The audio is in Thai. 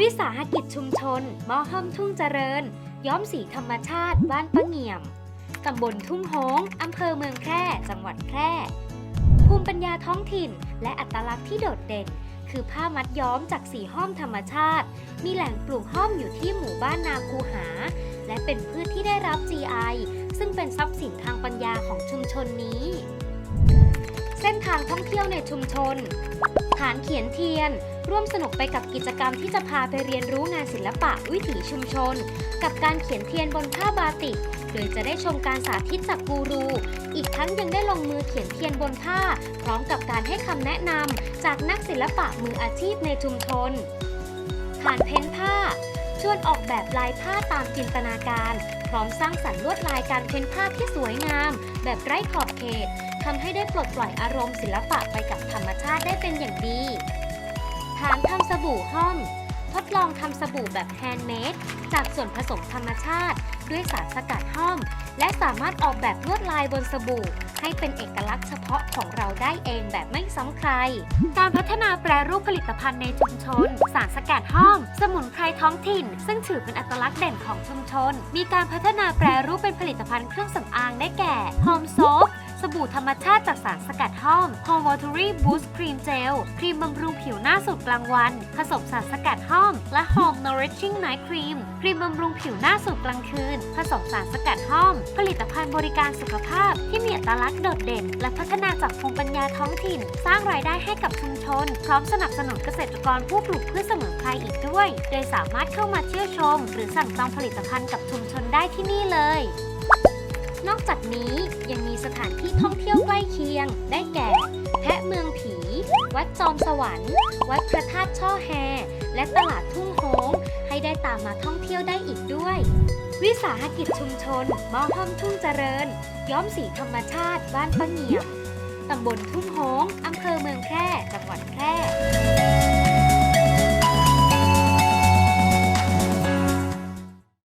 วิสาหกิจชุมชนมอห้อมทุ่งเจริญ ย้อมสีธรรมชาติบ้านปะเงี่ยม ตำบลทุ่งโฮงอำเภอเมืองแพร่ จังหวัดแพร่ ภูมิปัญญาท้องถิ่น และอัตลักษณ์ที่โดดเด่น คือผ้ามัดย้อมจากสีห้อมธรรมชาติ มีแหล่งปลูกห้อมอยู่ที่หมู่บ้านนาคูหา และเป็นพืชที่ได้รับ GI ซึ่งเป็นทรัพย์สินทางปัญญาของชุมชนนี้ เส้นทางท่องเที่ยวในชุมชน ฐานเขียนเทียน ร่วมสนุกไปกับกิจกรรมที่จะพาไปเรียนรู้งานศิลปะวิถีชุมชน กับการเขียนเทียนบนผ้าบาติก โดยจะได้ชมการสาธิตจากกูรู อีกทั้งยังได้ลงมือเขียนเทียนบนผ้า พร้อมกับการให้คำแนะนำจากนักศิลปะมืออาชีพในชุมชนฐานเพ้นผ้า ชวนออกแบบลายผ้าตามจินตนาการ พร้อมสร้างสรรค์ลวดลายการเพ้นผ้าที่สวยงาม แบบไร้ขอบเขตทำให้ได้ปลดปล่อยอารมณ์ศิลปะไปกับธรรมชาติได้เป็นอย่างดี ฐานทำสบู่ห้อม ทดลองทำสบู่แบบแฮนด์เมดจากส่วนผสมธรรมชาติ ด้วยสารสกัดห้อม และสามารถออกแบบลวดลายบนสบู่ ให้เป็นเอกลักษณ์เฉพาะของเราได้เองแบบไม่ซ้ำใคร การพัฒนาแปรรูปผลิตภัณฑ์ในชุมชน สารสกัดห้อม สมุนไพรท้องถิ่น ซึ่งถือเป็นอัตลักษณ์เด่นของชุมชน มีการพัฒนาแปรรูปเป็นผลิตภัณฑ์เครื่องสำอางได้แก่หอมโซฟ บู่ธรรมชาติจากสารสกัดห้อม Home Watery Boost Cream Gel ครีมบำรุงผิวหน้าสูตรกลางวัน ผสมสารสกัดห้อม และ Home Nourishing Night Cream ครีมบำรุงผิวหน้าสูตรกลางคืน ผสมสารสกัดห้อม ผลิตภัณฑ์บริการสุขภาพ ที่มีอัตลักษณ์โดดเด่น และพัฒนาจากภูมิปัญญาท้องถิ่น สร้างรายได้ให้กับชุมชน พร้อมสนับสนุนเกษตรกรผู้ปลูกพืชสมุนไพรอีกด้วย โดยสามารถเข้ามาเที่ยวชม หรือสั่งจองผลิตภัณฑ์กับชุมชนได้ที่นี่เลย นอกจากนี้ยังมีสถานที่ ล้เคียง ได้แก่ แพะเมืองผี วัดจอมสวรรค์ วัดพระธาตุช่อแฮ และตลาดทุ่งโฮงให้ได้ตามมาท่องเที่ยวได้อีกด้วย วิสาหกิจชุมชนมอห้อมทุ่งเจริญ ย้อมสีธรรมชาติบ้านป้าเงียบตำบลทุ่งโฮงอำเภอเมืองแพร่ จังหวัดแพร่